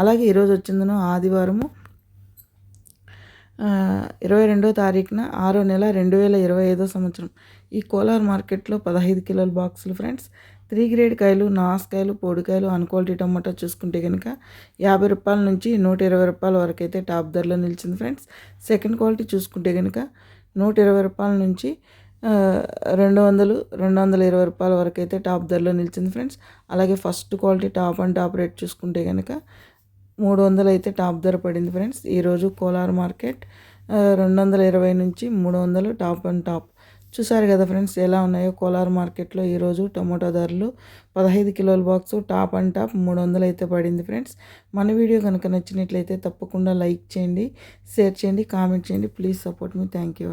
అలాగే ఈరోజు వచ్చిందను ఆదివారము ఇరవై రెండో తారీఖున ఆరో నెల రెండు వేల ఇరవై ఐదో సంవత్సరం. ఈ కోలార్ మార్కెట్లో పదహైదు కిలోల బాక్సులు ఫ్రెండ్స్. త్రీ గ్రేడ్ కాయలు నాసుకాయలు పొడికాయలు అన్క్వాలిటీ టమాటా చూసుకుంటే కనుక యాభై రూపాయల నుంచి నూట ఇరవై రూపాయల వరకు అయితే టాప్ ధరలో నిలిచింది ఫ్రెండ్స్. సెకండ్ క్వాలిటీ చూసుకుంటే కనుక నూట ఇరవై రూపాయల నుంచి రెండు వందలు రెండు వందల ఇరవై రూపాయల వరకు అయితే టాప్ ధరలో నిలిచింది ఫ్రెండ్స్. అలాగే first quality top and top rate చూసుకుంటే కనుక మూడు వందలు అయితే టాప్ ధర పడింది ఫ్రెండ్స్. ఈరోజు కోలార్ మార్కెట్ రెండు వందల ఇరవై నుంచి మూడు వందలు టాప్ అండ్ టాప్. చూసారు కదా ఫ్రెండ్స్ ఎలా ఉన్నాయో కోలార్ మార్కెట్లో ఈరోజు టమోటా ధరలు. పదహైదు కిలోల బాక్స్ టాప్ అండ్ టాప్ మూడు వందలు అయితే పడింది ఫ్రెండ్స్. మన వీడియో కనుక నచ్చినట్లయితే తప్పకుండా లైక్ చేయండి షేర్ చేయండి కామెంట్ చేయండి. Please support me. Thank you